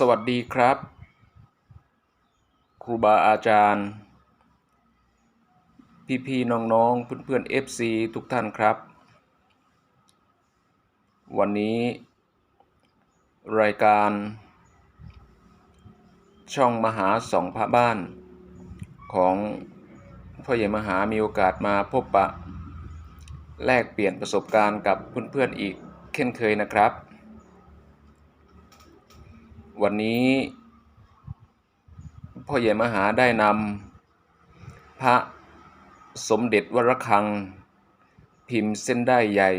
สวัสดีครับ ครูบาอาจารย์ พี่ๆน้องๆเพื่อนๆ FC ทุกท่านครับ วันนี้ รายการ ช่องมหาสองพระบ้าน ของพ่อใหญ่มหามีโอกาสมาพบปะ แลกเปลี่ยนประสบการณ์กับเพื่อนๆอีกเช่นเคยนะครับ วันนี้ พ่อใหญ่มหาได้นำพระสมเด็จวรคัง พิมพ์เส้นได้ใหญ่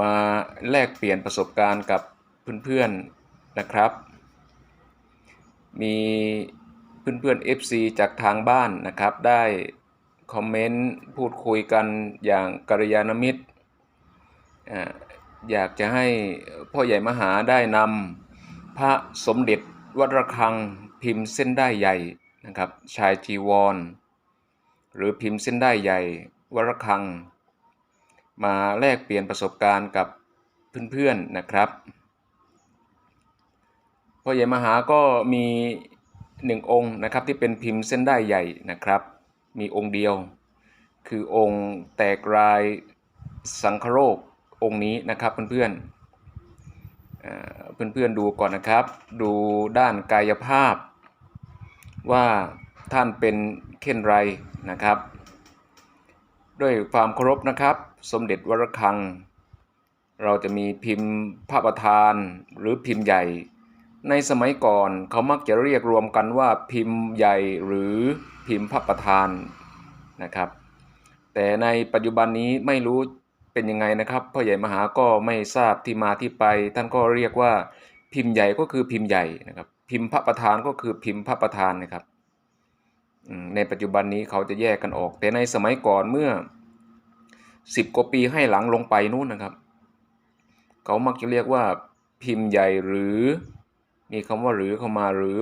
มาแลกเปลี่ยนประสบการณ์กับเพื่อนๆนะครับ มีเพื่อนๆ FC จากทางบ้านนะครับ ได้คอมเมนต์พูดคุยกันอย่างกัลยาณมิตรอ่า อยากจะให้พ่อใหญ่มหาได้นำพระสมเด็จวัดระฆังพิมพ์เส้นได้ใหญ่นะครับชายจีวร หรือพิมพ์เส้นได้ใหญ่วัดระฆัง มาแลกเปลี่ยนประสบการณ์กับเพื่อนๆนะครับพ่อใหญ่มหาก็มีหนึ่งองค์นะครับที่เป็นพิมพ์เส้นได้ใหญ่นะครับ มีองค์เดียว คือองค์แตกรายสังคโรค องค์นี้นะครับเพื่อนๆเอ่อเพื่อนๆดูก่อนนะครับ ดูด้านกายภาพ ว่าท่านเป็นเช่นไรนะครับ ด้วยความเคารพนะครับ สมเด็จวรคัง เราจะมีพิมพ์พระประธานหรือพิมพ์ใหญ่ ในสมัยก่อนเขามักจะเรียกรวมกันว่าพิมพ์ใหญ่หรือพิมพ์พระประธานนะครับ แต่ในปัจจุบันนี้ไม่รู้ เป็นยังไงนะครับพ่อใหญ่มหาก็ไม่ทราบที่มาที่ไป ท่านก็เรียกว่าพิมพ์ใหญ่ก็คือพิมพ์ใหญ่นะครับ พิมพ์พระประธานก็คือพิมพ์พระประธานนะครับในปัจจุบันนี้เขาจะแยกกันออก แต่ในสมัยก่อนเมื่อสิบกว่าปีให้หลังลงไปนู้นนะครับ เขามักจะเรียกว่าพิมพ์ใหญ่หรือมีคำว่าหรือเข้ามาหรือ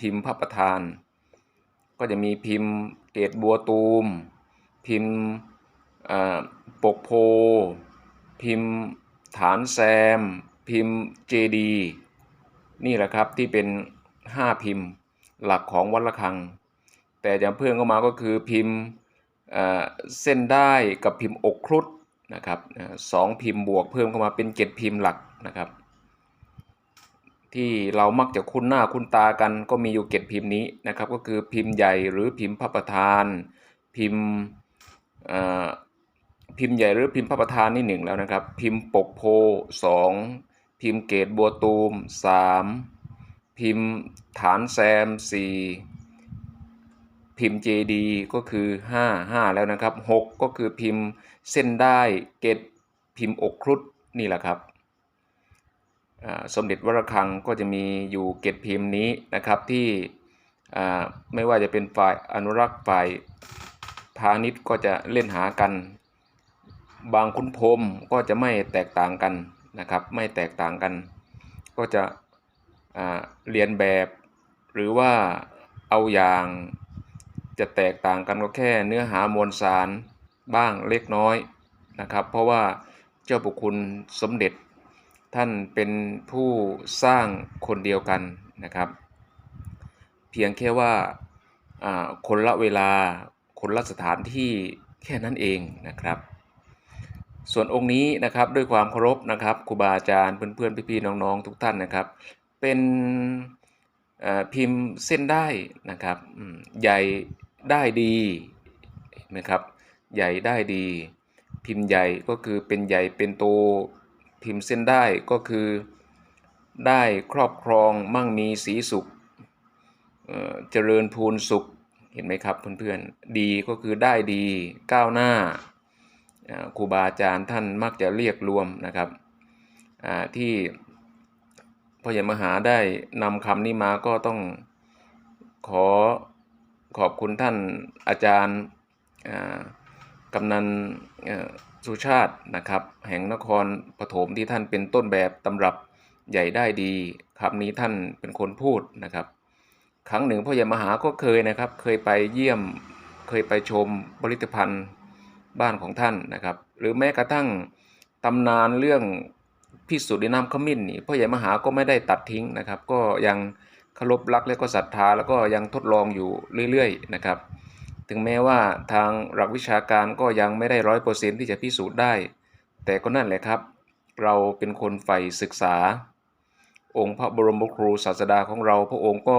พิมพ์พระประธาน ก็จะมีพิมพ์เกตบัวตูม พิมพ์ ปกโพ พิมพ์ฐานแซม พิมพ์เจดี นี่แหละครับที่เป็น 5 พิมพ์หลักของวัดระฆัง แต่จะเพิ่มเข้ามาก็คือพิมพ์เส้นได้กับพิมพ์อกครุฑนะครับสองพิมพ์บวกเพิ่มเข้ามาเป็นเจ็ดพิมพ์หลักนะครับ ที่เรามักจะคุ้นหน้าคุ้นตากันก็มีอยู่เจ็ดพิมพ์นี้นะครับ ก็คือพิมพ์ใหญ่หรือพิมพ์พระประธาน พิมพ์ พิมพ์ใหญ่หรือพิมพ์พระประธานนี่หนึ่งแล้วนะครับ พิมพ์ปกโพสองพิมพ์เกตบัวตูมสามพิมพ์ฐานแซมสี่พิมพ์เจดีก็คือห้าห้าแล้วนะครับหกก็คือพิมพ์เส้นได้เกตพิมพ์อกครุฑนี่แหละครับสมเด็จวรคังก็จะมีอยู่เกตพิมพ์นี้นะครับที่ไม่ว่าจะเป็นฝ่ายอนุรักษ์ฝ่ายพาณิชย์ก็จะเล่นหากัน บางคุณพรมก็จะไม่แตกต่างกันนะครับ ไม่แตกต่างกัน ก็จะเรียนแบบหรือว่าเอาอย่างจะแตกต่างกันก็แค่เนื้อหามวลสารบ้างเล็กน้อยนะครับ เพราะว่าเจ้าปุคุณสมเด็จท่านเป็นผู้สร้างคนเดียวกันนะครับ เพียงแค่ว่าคนละเวลาคนละสถานที่แค่นั้นเองนะครับ ส่วนองค์นี้นะครับด้วยความเคารพนะครับครูบาอาจารย์เพื่อนๆพี่ๆน้องๆทุกท่านนะครับ เป็นพิมพ์เส้นได้นะครับใหญ่ได้ดีเห็นไหมครับใหญ่ได้ดี พิมพ์ใหญ่ก็คือเป็นใหญ่เป็นโตพิมพ์เส้นได้ก็คือได้ครอบครองมั่งมีสีสุขเอ่อเจริญพูนสุขเห็นไหมครับเพื่อนๆดีก็คือได้ดีก้าวหน้า ครูบาอาจารย์ท่านมักจะเรียกรวมนะครับที่พ่อใหญ่มหาได้นำคำนี้มาก็ต้องขอขอบคุณท่านอาจารย์กำนันสุชาตินะครับ แห่งนครปฐมที่ท่านเป็นต้นแบบตำรับใหญ่ได้ดีคำนี้ท่านเป็นคนพูดนะครับ ครั้งหนึ่งพ่อใหญ่มหาก็เคยนะครับ เคยไปเยี่ยมเคยไปชมผลิตภัณฑ์ บ้านของท่านนะครับ หรือแม้กระทั่งตำนานเรื่องพิสูจน์ด้วยน้ำขมิ้นนี่พ่อใหญ่มหาก็ไม่ได้ตัดทิ้งนะครับ ก็ยังเคารพรักและก็ศรัทธาแล้วก็ยังทดลองอยู่เรื่อยๆนะครับ ถึงแม้ว่าทางหลักวิชาการก็ยังไม่ได้ร้อยเปอร์เซ็นที่จะพิสูจน์ได้ แต่ก็นั่นแหละครับ เราเป็นคนใฝ่ศึกษา องค์พระบรมครูศาสดาของเราพระองค์ก็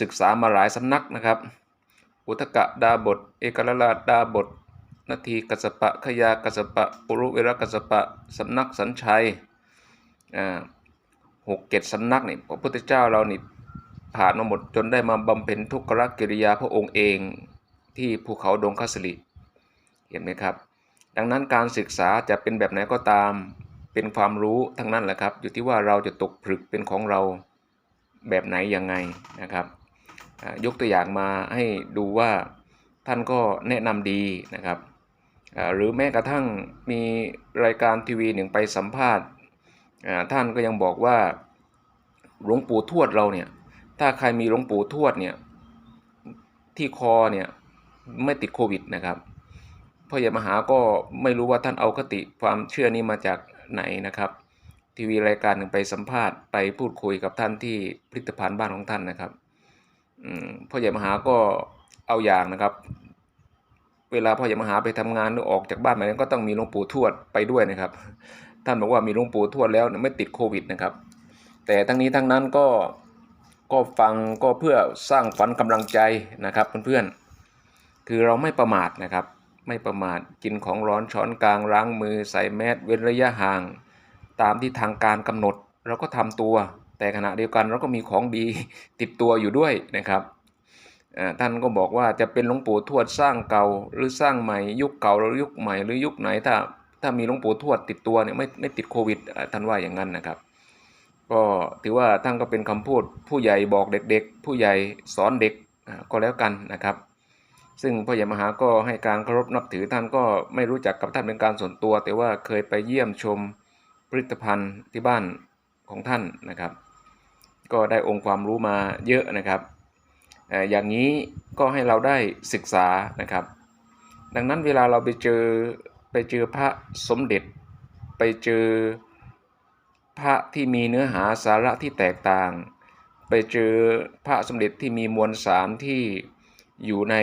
ศึกษามาหลายสำนักนะครับ อุทกะดาบท เอกลลาดาบท นาทีกัสสปะขยากัสสปะ ปุรุเวรกัสสปะสำนักสัญชัยอ่าหกเกตสำนักนี่พระพุทธเจ้าเรานี่ผ่านมาหมดจนได้มาบำเพ็ญทุกขกิริยาพระองค์เองที่ภูเขาดงคสลิเห็นไหมครับ ดังนั้นการศึกษาจะเป็นแบบไหนก็ตามเป็นความรู้ทั้งนั้นแหละครับ อยู่ที่ว่าเราจะตกผลึกเป็นของเราแบบไหนยังไงนะครับ ยกตัวอย่างมาให้ดูว่าท่านก็แนะนำดีนะครับ หรือแม้กระทั่งมีรายการทีวีหนึ่งไปสัมภาษณ์ ท่านก็ยังบอกว่าหลวงปู่ทวดเราเนี่ย ถ้าใครมีหลวงปู่ทวดเนี่ยที่คอเนี่ยไม่ติดโควิดนะครับพ่อใหญ่มหาก็ไม่รู้ว่าท่านเอาคติความเชื่อนี้มาจากไหนนะครับ ทีวีรายการหนึ่งไปสัมภาษณ์ไปพูดคุยกับท่านที่ผลิตภัณฑ์บ้านของท่านนะครับ พ่อใหญ่มหาก็เอาอย่างนะครับ เวลาพ่อใหญ่มหาไปทำงานหรือออกจากบ้านมาเนี่ยก็ต้องมีหลวงปู่ทวดไปด้วยนะครับ ท่านบอกว่ามีหลวงปู่ทวดแล้วไม่ติดโควิดนะครับ แต่ทั้งนี้ทั้งนั้นก็ก็ฟังก็เพื่อสร้างฝันกำลังใจนะครับเพื่อนๆคือเราไม่ประมาทนะครับ ไม่ประมาทกินของร้อนช้อนกลางล้างมือใส่แมสเว้นระยะห่าง ตามที่ทางการกำหนดเราก็ทำตัว แต่ขณะเดียวกันเราก็มีของดีติดตัวอยู่ด้วยนะครับท่านก็บอกว่าจะเป็นหลวงปู่ทวดสร้างเก่าหรือสร้างใหม่ยุคเก่าหรือยุคใหม่หรือยุคไหนถ้าถ้ามีหลวงปู่ทวดติดตัวเนี่ยไม่ไม่ติดโควิดท่านว่าอย่างนั้นนะครับ ก็ถือว่าท่านก็เป็นคำพูดผู้ใหญ่บอกเด็กๆ ผู้ใหญ่สอนเด็กก็แล้วกันนะครับ ซึ่งพ่อใหญ่มหาก็ให้การเคารพนับถือท่านก็ไม่รู้จักกับท่านเป็นการส่วนตัว แต่ว่าเคยไปเยี่ยมชมผลิตภัณฑ์ที่บ้านของท่านนะครับ ก็ได้องค์ความรู้มาเยอะนะครับเอ่ออย่างนี้ก็ให้เราได้ศึกษานะครับ ดังนั้นเวลาเราไปเจอไปเจอพระสมเด็จ ไปเจอพระที่มีเนื้อหาสาระที่แตกต่าง ไปเจอพระสมเด็จที่มีมวลสารที่อยู่ใน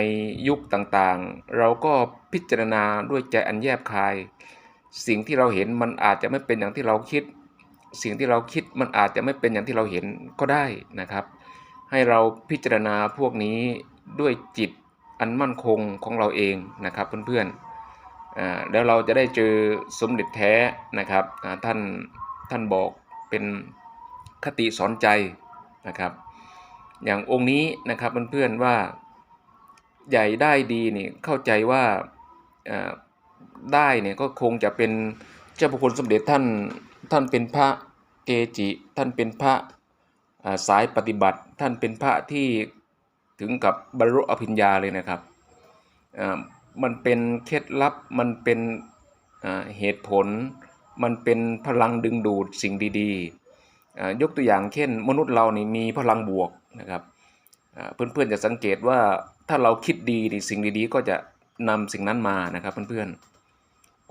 ยุคต่างๆ เราก็พิจารณาด้วยใจอันแยบคาย สิ่งที่เราเห็นมันอาจจะไม่เป็นอย่างที่เราคิด สิ่งที่เราคิดมันอาจจะไม่เป็นอย่างที่เราเห็นก็ได้นะครับ ให้เราพิจารณาพวกนี้ด้วยจิตอันมั่นคงของเราเองนะครับเพื่อนๆแล้วเราจะได้เจอสมเด็จแท้นะครับท่านท่านบอกเป็นคติสอนใจนะครับ อย่างองค์นี้นะครับเพื่อนๆว่าใหญ่ได้ดีนี่เข้าใจว่าได้เนี่ยก็คงจะเป็นเจ้าพระคุณสมเด็จท่าน ท่านเป็นพระเกจิ ท่านเป็นพระสายปฏิบัติ ท่านเป็นพระที่ถึงกับบรรลุอภิญญาเลยนะครับ มันเป็นเคล็ดลับ มันเป็นเหตุผล มันเป็นพลังดึงดูดสิ่งดีๆ ยกตัวอย่างเช่น มนุษย์เรานี่มีพลังบวกนะครับเพื่อนๆจะสังเกตว่าถ้าเราคิดดีสิ่งดีๆ ก็จะนำสิ่งนั้นมานะครับเพื่อนๆ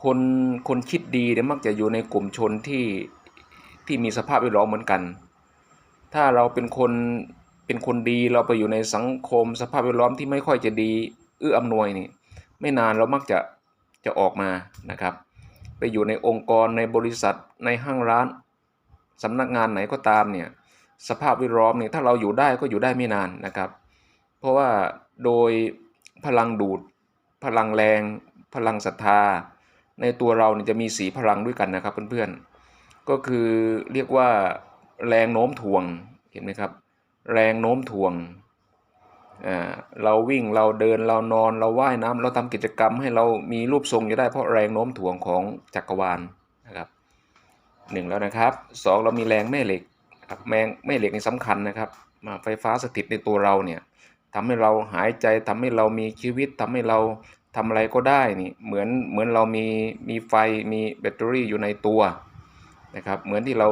คนคนคิดดีเนี่ยมักจะอยู่ในกลุ่มชนที่ที่มีสภาพแวดล้อมเหมือนกัน ถ้าเราเป็นคนเป็นคนดีเราไปอยู่ในสังคมสภาพแวดล้อมที่ไม่ค่อยจะดีเอื้ออำนวยนี่ไม่นานเรามักจะจะออกมานะครับ ไปอยู่ในองค์กรในบริษัทในห้างร้านสำนักงานไหนก็ตามเนี่ยสภาพแวดล้อมเนี่ยถ้าเราอยู่ได้ก็อยู่ได้ไม่นานนะครับ เพราะว่าโดยพลังดูด พลังแรง พลังศรัทธา ในตัวเราเนี่ยจะมีสีพลังด้วยกันนะครับเพื่อนๆ ก็คือเรียกว่าแรงโน้มถ่วงเห็นไหมครับ แรงโน้มถ่วงเราวิ่งเราเดินเรานอนเราว่ายน้ำเราทำกิจกรรมให้เรามีรูปทรงอยู่ได้เพราะแรงโน้มถ่วงของจักรวาลนะครับหนึ่งแล้วนะครับสองเรามีแรงแม่เหล็กครับแรงแม่เหล็กนี่สำคัญนะครับมาไฟฟ้าสถิตในตัวเราเนี่ยทำให้เราหายใจทำให้เรามีชีวิตทำให้เรา ทำอะไรก็ได้นี่เหมือนเหมือนเรามีมีไฟมีแบตเตอรี่อยู่ในตัวนะครับเหมือนที่เรา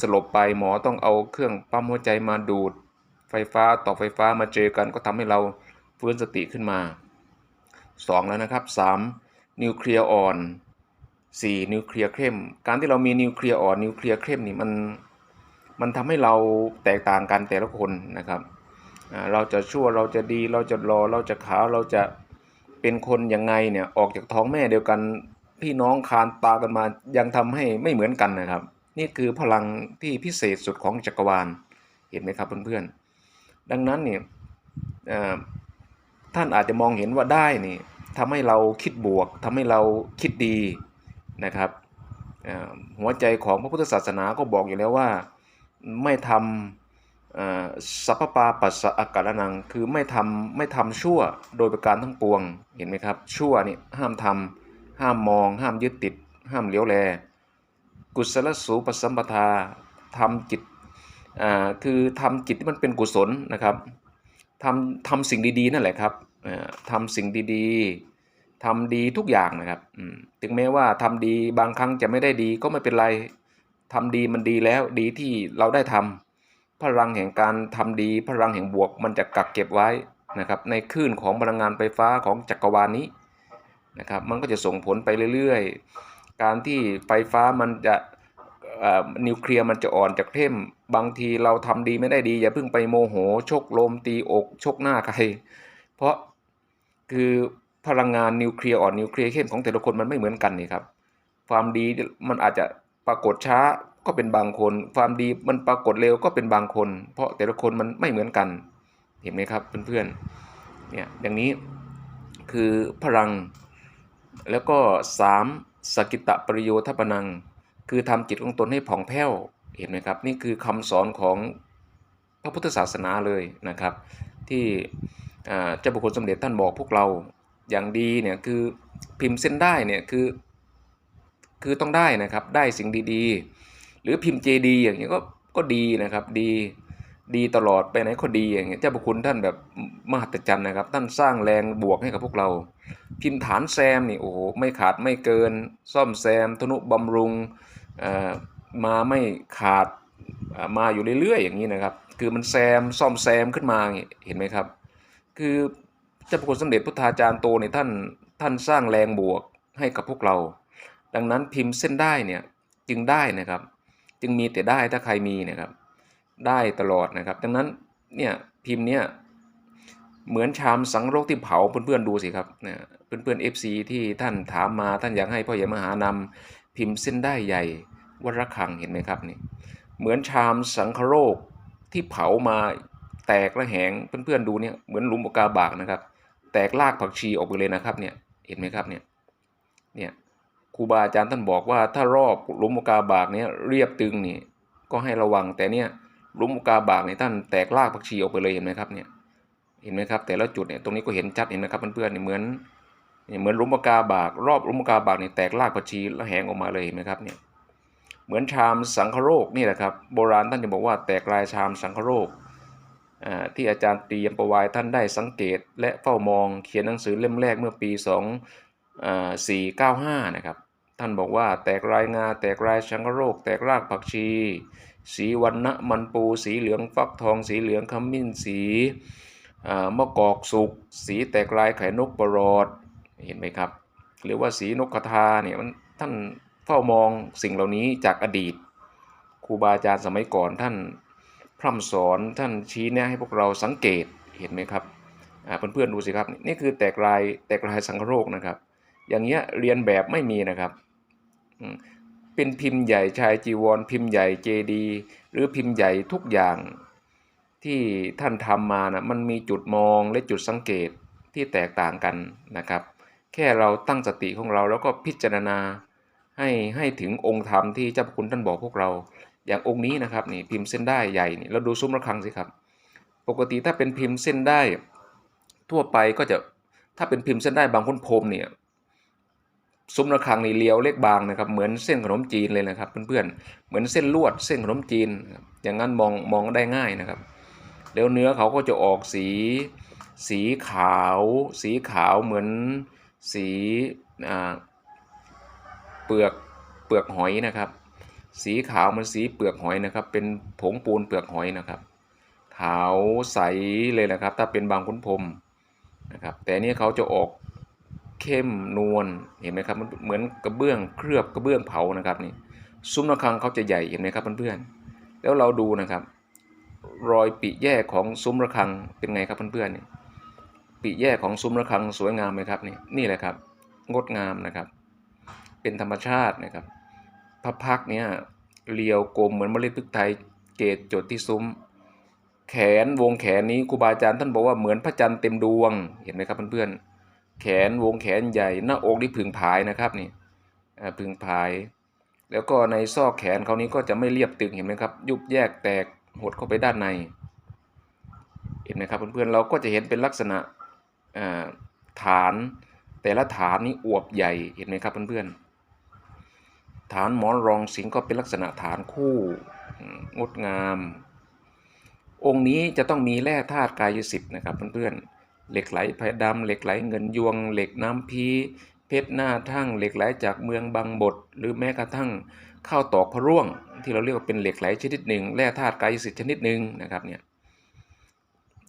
สลบไปหมอต้องเอาเครื่องปั๊มหัวใจมาดูด ไฟฟ้าต่อไฟฟ้ามาเจอกันก็ทำให้เราฟื้นสติขึ้นมา 2 แล้วนะครับ 3. นิวเคลียร์อ่อน 4 นิวเคลียร์เข้ม การที่เรามีนิวเคลียร์อ่อนนิวเคลียร์เข้มนี่มันมันทำให้เราแตกต่างกันแต่ละคนนะครับ เราจะชั่วเราจะดีเราจะรอเราจะขาวเราจะ เป็นคนยังไงเนี่ยออกจากท้องแม่เดียวกัน พี่น้องคานตากันมายังทำให้ไม่เหมือนกันนะครับ นี่คือพลังที่พิเศษสุดของจักรวาลเห็นไหมครับเพื่อนๆดังนั้นเนี่ยท่านอาจจะมองเห็นว่าได้นี่ทำให้เราคิดบวกทำให้เราคิดดีนะครับหัวใจของพระพุทธศาสนาก็บอกอยู่แล้วว่าไม่ทำ สัพพปาปัสสะอาการนังคือไม่ทำไม่ทำชั่วโดยประการทั้งปวงเห็นไหมครับ ชั่วนี่ห้ามทำห้ามมอง ห้ามยึดติด ห้ามเลี้ยวแล กุศลสูปสัมปทาทำจิตคือทำจิตที่มันเป็นกุศลนะครับทำทำสิ่งดีๆนั่นแหละครับอ่าทำสิ่งดีๆทำดีทุกอย่างนะครับถึงแม้ว่าทำดีบางครั้งจะไม่ได้ดีก็ไม่เป็นไรทำดีมันดีแล้วดีที่เราได้ทำ พลังแห่งการทำดี พลังแห่งบวกมันจะกักเก็บไว้นะครับในคลื่นของพลังงานไฟฟ้าของจักรวาลนี้นะครับมันก็จะส่งผลไปเรื่อยๆ การที่ไฟฟ้ามันจะเอ่อนิวเคลียร์มันจะอ่อนจากเข้มบางทีเราทำดีไม่ได้ดี อย่าเพิ่งไปโมโห ชกลมตีอกชกหน้าใคร เพราะคือพลังงานนิวเคลียร์อ่อนนิวเคลียร์เข้มของแต่ละคนมันไม่เหมือนกันนี่ครับความดีมันอาจจะปรากฏช้า ก็เป็นบางคน ความดีมันปรากฏเร็วก็เป็นบางคน เพราะแต่ละคนมันไม่เหมือนกัน เห็นไหมครับเพื่อนๆเนี่ยอย่างนี้คือพลัง แล้วก็ 3. สกิตะปริโยทปนัง คือทำจิตของตนให้ผ่องแผ้วเห็นไหมครับ นี่คือคำสอนของพระพุทธศาสนาเลยนะครับ ที่เจ้าบุคคลสมเด็จท่านบอกพวกเราอย่างดีเนี่ยคือพิมพ์เส้นได้เนี่ยคือคือต้องได้นะครับได้สิ่งดีๆ หรือพิมพ์เจดีอย่างเงี้ยก็ก็ดีนะครับ ดีดีตลอดไปไหนก็ดีอย่างเงี้ยเจ้าบุคคลท่านแบบมหัศจรรย์นะครับ ท่านสร้างแรงบวกให้กับพวกเรา พิมพ์ฐานแซมนี่โอ้โหไม่ขาดไม่เกิน ซ่อมแซมทนุบำรุงเอ่อมาไม่ขาดมาอยู่เรื่อยๆอย่างนี้นะครับ คือมันแซมซ่อมแซมขึ้นมาอย่างงี้เห็นไหมครับ คือเจ้าพระคุณสมเด็จพุทธาจารย์โตเนี่ยท่านท่านสร้างแรงบวกให้กับพวกเรา ดังนั้นพิมพ์เส้นได้เนี่ยจึงได้นะครับ จึงมีแต่ได้ถ้าใครมีนะครับ ได้ตลอดนะครับ ดังนั้นเนี่ยพิมพ์เนี่ยเหมือนชามสังโรคที่เผาเพื่อนๆดูสิครับเนี่ยเพื่อนๆ FC ที่ท่านถามมาท่านอยากให้พ่อใหญ่มหานำพิมพ์เส้นได้ใหญ่วัดระฆังเห็นไหมครับนี่เหมือนชามสังคโรคที่เผามาแตกระแหงเพื่อนๆดูเนี่ยเหมือนหลุมปากกาบากนะครับ แตกรากผักชีออกไปเลยนะครับเนี่ยเห็นไหมครับเนี่ยเนี่ย ครูบาอาจารย์ท่านบอกว่าถ้ารอบหลุมปากาบากเนี่ยเรียบตึงนี่ก็ให้ระวังแต่เนี่ยหลุมปากาบากเนี่ยท่านแตกรากผักชีออกไปเลยเห็นไหมครับเนี่ยเห็นไหมครับ แต่ละจุดเนี่ยตรงนี้ก็เห็นชัดเห็นไหมครับเพื่อนๆเนี่ยเหมือนเหมือนลุมปากาบาก รอบลุมปากาบากเนี่ยแตกรากผักชีระแหงออกมาเลยเห็นไหมครับเนี่ยเหมือนชามสังคโรคนี่แหละครับโบราณท่านจะบอกว่าแตกลายชามสังคโรคอ่าที่อาจารย์ตรียมประวายท่านได้สังเกต และเฝ้ามองเขียนหนังสือเล่มแรกเมื่อปี2อ่า495 นะครับ ท่านบอกว่าแตกรายงา แตกรายชังโรค แตกรากผักชี สีวันนะมันปู สีเหลืองฟักทอง สีเหลืองขมิ้นสีมะกอกสุก สีแตกลายไข่นกประหลอดเห็นไหมครับ หรือว่าสีนกกระทาเนี่ยมันท่านเฝ้ามองสิ่งเหล่านี้จากอดีตครูบาอาจารย์สมัยก่อนท่านพร่ำสอนท่านชี้แนะให้พวกเราสังเกตเห็นไหมครับเพื่อนๆดูสิครับ นี่คือแตกลายแตกลายสังคโรคนะครับ อย่างเงี้ยเรียนแบบไม่มีนะครับ เป็นพิมพ์ใหญ่ชายจีวร พิมพ์ใหญ่เจดีหรือพิมพ์ใหญ่ทุกอย่างที่ท่านทำมานะมันมีจุดมองและจุดสังเกตที่แตกต่างกันนะครับ แค่เราตั้งสติของเราแล้วก็พิจารณาให้ให้ถึงองค์ธรรมที่เจ้าพระคุณท่านบอกพวกเรา อย่างองค์นี้นะครับนี่พิมพ์เส้นได้ใหญ่นี่เราดูซุ้มระฆังสิครับ ปกติถ้าเป็นพิมพ์เส้นได้ทั่วไปก็จะถ้าเป็นพิมพ์เส้นได้บางคนพรมเนี่ย ซุ้มระฆังนี่เลียวเล็กบางนะครับเหมือนเส้นขนมจีนเลยนะครับ เพื่อนๆเหมือนเส้นลวดเส้นขนมจีน อย่างนั้นมองมองได้ง่ายนะครับแล้วเนื้อเขาก็จะออกสี สีขาว สีขาวเหมือนสีเปลือกเปลือกหอยนะครับ สีขาวมันสีเปลือกหอยนะครับ เป็นผงปูนเปลือกหอยนะครับขาวใสเลยนะครับ ถ้าเป็นบางขุนพรมนะครับ แต่อันนี่เขาจะออก เข้มนวลเห็นไหมครับมันเหมือนกระเบื้องเคลือบกระเบื้องเผานะครับนี่ซุ้มระฆังเขาจะใหญ่เห็นไหมครับเพื่อนๆแล้วเราดูนะครับ รอยปีแยกของซุ้มระฆังเป็นไงครับเพื่อนๆนี่ปีแยกของซุ้มระฆังสวยงามไหมครับนี่นี่แหละครับ งดงามนะครับ เป็นธรรมชาตินะครับพระพักเนี่ยเรียวกลมเหมือนเมล็ดพริกไทยเกตจดที่ซุ้ม แขนวงแขนนี้ครูบาอาจารย์ท่านบอกว่าเหมือนพระจันทร์เต็มดวงเห็นไหมครับเพื่อนๆ แขนวงแขนใหญ่หน้าอกนี่ผึ่งผายนะครับนี่อ่าผึ่งผาย แล้วก็ในซอกแขนเขานี้ก็จะไม่เรียบตึงเห็นไหมครับ ยุบแยกแตกหดเข้าไปด้านใน เห็นไหมครับเพื่อนๆเราก็จะเห็นเป็นลักษณะฐานแต่ละฐานนี้อวบใหญ่เห็นไหมครับเพื่อนๆฐานหมอนรองสิงก็เป็นลักษณะฐานคู่งดงาม องค์นี้จะต้องมีแร่ธาตุกายสิทธิ์นะครับเพื่อนๆ เหล็กไหลไผ่ดำเหล็กไหลเงินยวง เหล็กน้ำพีเพชรหน้าทั่งเหล็กไหลจากเมืองบางบดหรือแม้กระทั่งข้าวตอกพระร่วง ที่เราเรียกว่าเป็นเหล็กไหลชนิดหนึ่งแร่ธาตุกายสิทธิ์ชนิดหนึ่งนะครับเนี่ย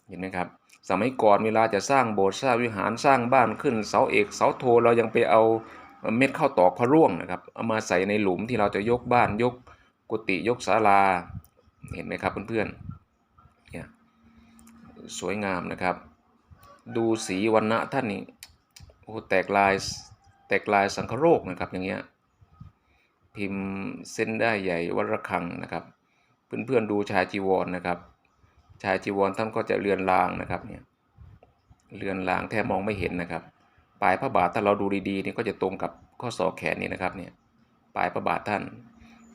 เห็นไหมครับสมัยก่อนเวลาจะสร้างโบสถ์สร้างวิหารสร้างบ้านขึ้นเสาเอกเสาโทเรายังไปเอาเม็ดข้าวตอกพระร่วงนะครับเอามาใส่ในหลุมที่เราจะยกบ้านยกกุฏิยกศาลาเห็นไหมครับเพื่อนๆเนี่ยสวยงามนะครับ ดูสีวันณะท่านนี่โอ้แตกลายแตกลายสังคโรคนะครับอย่างเงี้ยพิมพ์เส้นได้ใหญ่วัดระฆังนะครับ เพื่อนๆดูชายจีวรนนะครับ ชายจีวรท่านก็จะเลือนลางนะครับเนี่ยเลือนลางแทบมองไม่เห็นนะครับ ปลายพระบาทถ้าเราดูดีๆนี่ก็จะตรงกับข้อศอกแขนนี่นะครับเนี่ยปลายพระบาทท่าน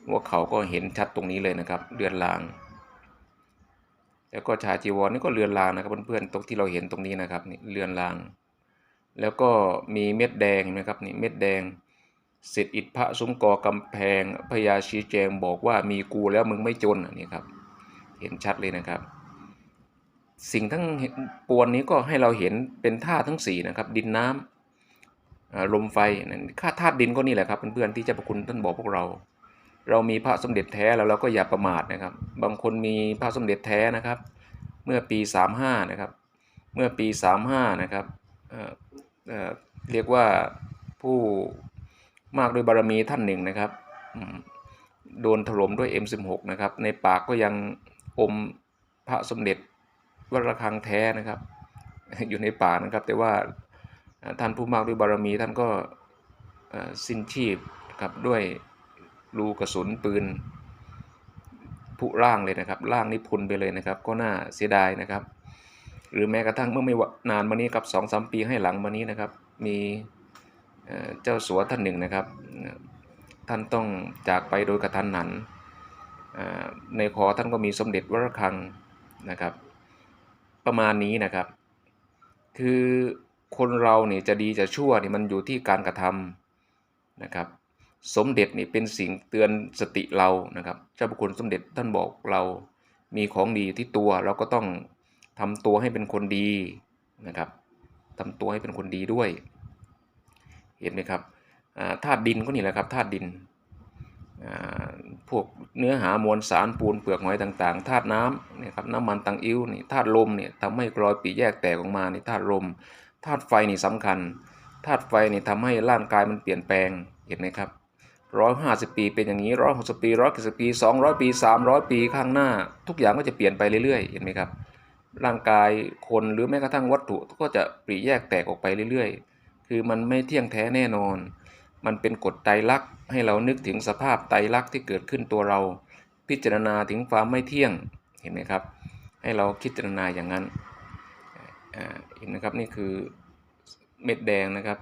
หัวเขาก็เห็นชัดตรงนี้เลยนะครับ เลือนลาง แล้วก็ชายจีวรนี่ก็เลือนลางนะครับเพื่อนๆตรงที่เราเห็นตรงนี้นะครับนี่เลือนลาง แล้วก็มีเม็ดแดงเห็นไหมครับนี่เม็ดแดงเศษอิฐพระซุ้มกอกำแพงพญาชี้แจงบอกว่ามีกูแล้วมึงไม่จนนี่ครับ เห็นชัดเลยนะครับ สิ่งทั้งปวงนี้ก็ให้เราเห็นเป็นธาตุทั้งสี่นะครับ ดินน้ำอ่าลมไฟนั่ค่าธาตุดินก็นี่แหละครับเพื่อนๆที่เจ้าพระคุณท่านบอกพวกเรา เรามีพระสมเด็จแท้แล้วเราก็อย่าประมาทนะครับ บางคนมีพระสมเด็จแท้นะครับ เมื่อปี 35 นะครับ เมื่อปี 35 นะครับเเเรียกว่าผู้มากด้วยบารมีท่านหนึ่งนะครับ โดนถล่มด้วย M16 นะครับ ในปากก็ยังอมพระสมเด็จวัดระฆังแท้นะครับ อยู่ในป่านะครับ แต่ว่าท่านผู้มากด้วยบารมีท่านก็สิ้นชีพครับด้วย รูกระสุนปืนผุร่างเลยนะครับร่างนี่พุนไปเลยนะครับ ก็น่าเสียดายนะครับ หรือแม้กระทั่งเมื่อไม่นานมานี้ครับสองสามปีให้หลังมานี้นะครับ มีเจ้าสัวท่านหนึ่งนะครับ ท่านต้องจากไปโดยกระทันหันในคอท่านก็มีสมเด็จวรคังนะครับ ประมาณนี้นะครับ คือคนเราเนี่ยจะดีจะชั่วเนี่ยมันอยู่ที่การกระทำนะครับ สมเด็จนี่เป็นสิ่งเตือนสติเรานะครับ เจ้าพระคุณสมเด็จท่านบอกเรามีของดีที่ตัวเราก็ต้องทำตัวให้เป็นคนดีนะครับทำตัวให้เป็นคนดีด้วย เห็นไหมครับธาตุดินก็นี่แหละครับธาตุดินพวกเนื้อหามวลสารปูนเปลือกหอยต่างๆธาตุน้ำเนี่ยครับน้ำมันตังอิ้วนี่ธาตุลมเนี่ยทำให้กรอยปีแยกแตกออกมาในธาตุลมธาตุไฟนี่สำคัญธาตุไฟนี่ทำให้ร่างกายมันเปลี่ยนแปลงเห็นไหมครับ ร้อยห้าสิบปีเป็นอย่างนี้ร้อยหกสิบปีร้อยสิบปีสองร้อยปีสามร้อยปีข้างหน้า ทุกอย่างก็จะเปลี่ยนไปเรื่อยๆ เห็นไหมครับ ร่างกายคนหรือแม้กระทั่งวัตถุก็จะปริแยกแตกออกไปเรื่อยๆ คือมันไม่เที่ยงแท้แน่นอน มันเป็นกฎไตรลักษณ์ให้เรานึกถึงสภาพไตรลักษณ์ที่เกิดขึ้นตัวเรา พิจารณาถึงความไม่เที่ยงเห็นไหมครับ ให้เราคิดจารณาอย่างนั้นอ่าเห็นนะครับนี่คือเม็ดแดงนะครับ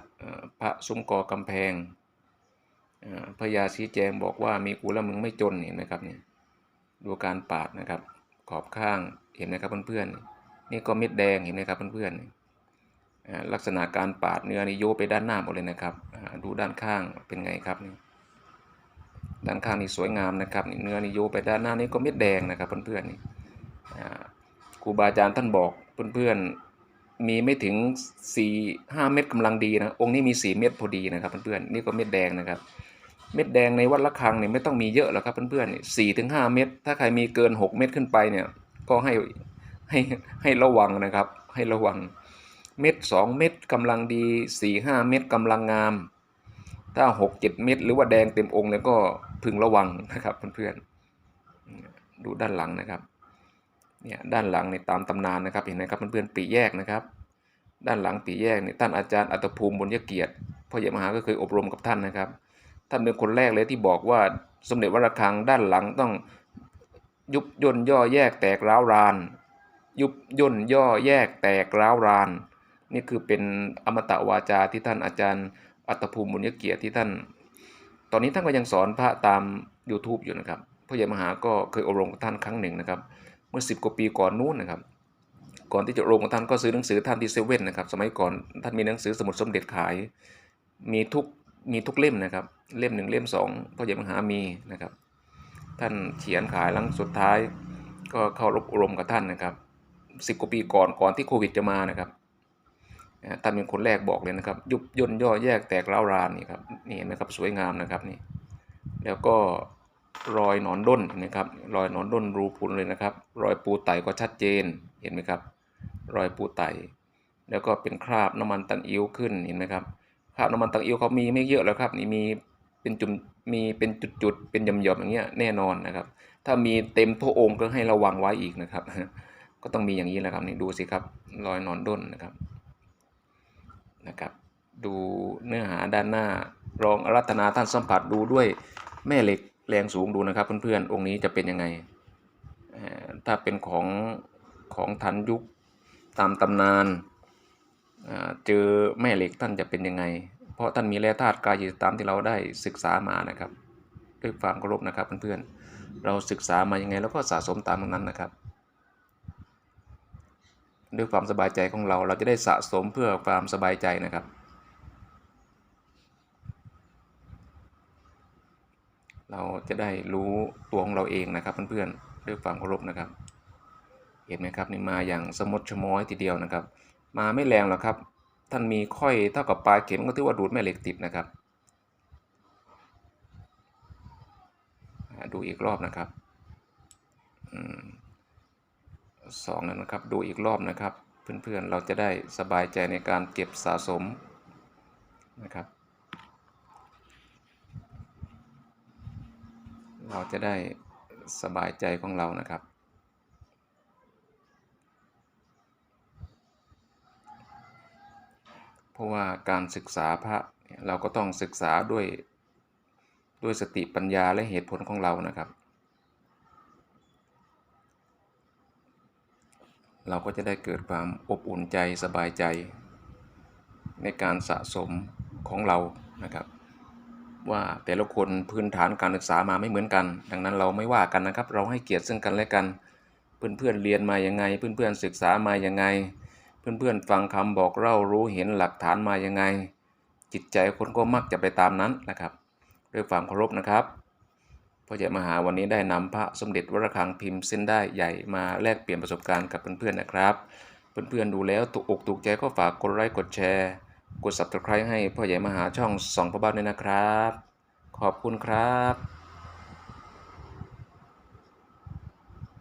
พระซุ้มกอกำแพง อ่าพญาชี้แจงบอกว่ามีกูแล้วมึงไม่จนเห็นไหมครับเนี่ยดูการปาดนะครับ ขอบข้างเห็นไหมครับเพื่อนๆนี่ก็เม็ดแดงเห็นไหมครับเพื่อนๆอ่าลักษณะการปาดเนื้อนี่โยไปด้านหน้าหมดเลยนะครับดูด้านข้างเป็นไงครับนี่ด้านข้างนี่สวยงามนะครับเนื้อนี่โยไปด้านหน้านี่ก็เม็ดแดงนะครับเพื่อนๆนี่อ่าครูบาอาจารย์ท่านบอกเพื่อนๆมีไม่ถึง4 5เม็ดกำลังดีนะองค์นี้มี 4 เม็ดพอดีนะครับเพื่อนๆนี่ก็เม็ดแดงนะครับ เม็ดแดงในวัดละคังเนี่ยไม่ต้องมีเยอะหรอกครับเพื่อนๆสี่ถึงห้าเม็ดถ้าใครมีเกินหกเม็ดขึ้นไปเนี่ยก็ให้ให้ให้ระวังนะครับให้ระวังเม็ดสองเม็ดกำลังดีสี่ห้าเม็ดกำลังงาม ถ้าหกเจ็ดเม็ดหรือว่าแดงเต็มองค์เนี่ยก็พึงระวังนะครับเพื่อนๆดูด้านหลังนะครับเนี่ยด้านหลังในตามตำนานนะครับเห็นไหมครับเพื่อนๆปีแยกนะครับ ด้านหลังปีแยกเนี่ยท่านอาจารย์อัตภูมิบุญยเกียรติพ่อใหญ่มหาก็เคยอบรมกับท่านนะครับ ท่านเป็นคนแรกเลยที่บอกว่าสมเด็จวัดระฆังด้านหลังต้องยุบย่นย่อแยกแตกร้าวราน ยุบย่นย่อแยกแตกร้าวราน นี่คือเป็นอมตะวาจาที่ท่านอาจารย์อัตภูมิบุญยเกียรติที่ท่าน ตอนนี้ท่านก็ยังสอนพระตาม YouTube อยู่นะครับพ่อใหญ่มหาก็เคยอบรมกับท่านครั้งหนึ่งนะครับ เมื่อ 10 กว่าปีก่อนนู้นนะครับ ก่อนที่จะอบรมกับท่านก็ซื้อหนังสือท่านที่เซเว่นนะครับ สมัยก่อนท่านมีหนังสือสมุดสมเด็จขาย มีทุก มีทุกเล่มนะครับ เล่มหนึ่งเล่มสองพ่อใหญ่มหามีนะครับ ท่านเขียนขายหลังสุดท้าย ก็เข้ารบอรมกับท่านนะครับสิบกว่าปีก่อนก่อนที่โควิดจะมานะครับท่านเป็นคนแรกบอกเลยนะครับ ยุบย่นย่อแยกแตกร้ารานนี่ครับนี่เห็นไหมครับสวยงามนะครับนี่แล้วก็รอยหนอนด้นเห็นไหมครับรอยหนอนด้นรูพุนเลยนะครับ รอยปูไตก็ชัดเจนเห็นไหมครับ รอยปูไตแล้วก็เป็นคราบน้ำมันตังอิ้วขึ้นเห็นไหมครับ คราบน้ำมันตังอิ้วเขามีไม่เยอะแล้วครับนี่มีเป็นจุดมีเป็นจุดๆเป็นหย่อมๆอย่างเงี้ยแน่นอนนะครับ ถ้ามีเต็มทั่วองค์ก็ให้ระวังไว้อีกนะครับ ก็ต้องมีอย่างนี้แหละครับนี่ดูสิครับรอยนอนด้นนะครับนะครับ ดูเนื้อหาด้านหน้ารองอารัตนาท่านสัมผัสดูด้วยแม่เหล็กแรงสูงดูนะครับเพื่อนๆองค์นี้จะเป็นยังไงถ้าเป็นของของทันยุคตามตำนาน เจอแม่เหล็กท่านจะเป็นยังไง เพราะท่านมีแร่ธาตุกายจิตตามที่เราได้ศึกษามานะครับ ด้วยความเคารพนะครับเพื่อนๆเราศึกษามายังไงแล้วก็สะสมตามนั้นนะครับ ด้วยความสบายใจของเราเราจะได้สะสมเพื่อความสบายใจนะครับเราจะได้รู้ตัวของเราเองนะครับเพื่อนๆด้วยความเคารพนะครับ เห็นไหมครับนี่มาอย่างสมดชม้อยทีเดียวนะครับ มาไม่แรงหรอกครับ ท่านมีค่อยเท่ากับปลายเข็มก็ถือว่าดูดแม่เหล็กติดนะครับ ดูอีกรอบนะครับอสองแล้วนะครับ ดูอีกรอบนะครับ เพื่อนๆเราจะได้สบายใจในการเก็บสะสมนะครับ เราจะได้สบายใจของเรานะครับ เพราะว่าการศึกษาพระเราก็ต้องศึกษาด้วยด้วยสติปัญญาและเหตุผลของเรานะครับ เราก็จะได้เกิดความอบอุ่นใจสบายใจ ในการสะสมของเรานะครับ ว่าแต่ละคนพื้นฐานการศึกษามาไม่เหมือนกัน ดังนั้นเราไม่ว่ากันนะครับ เราให้เกียรติซึ่งกันและกัน เพื่อนๆเรียนมายังไง เพื่อนๆศึกษามายังไง เพื่อนๆฟังคำบอกเล่ารู้เห็นหลักฐานมายังไง จิตใจคนก็มักจะไปตามนั้นนะครับ ด้วยความเคารพนะครับพ่อใหญ่มหาวันนี้ได้นำพระสมเด็จวรคังพิมพ์เส้นได้ใหญ่มาแลกเปลี่ยนประสบการณ์กับเพื่อนๆนะครับ เพื่อนๆดูแล้วถูกอกถูกใจก็ฝากกดไลค์กดแชร์ กด subscribe ให้พ่อใหญ่มหาช่องสองพระบ้านด้วยนะครับ ขอบคุณครับ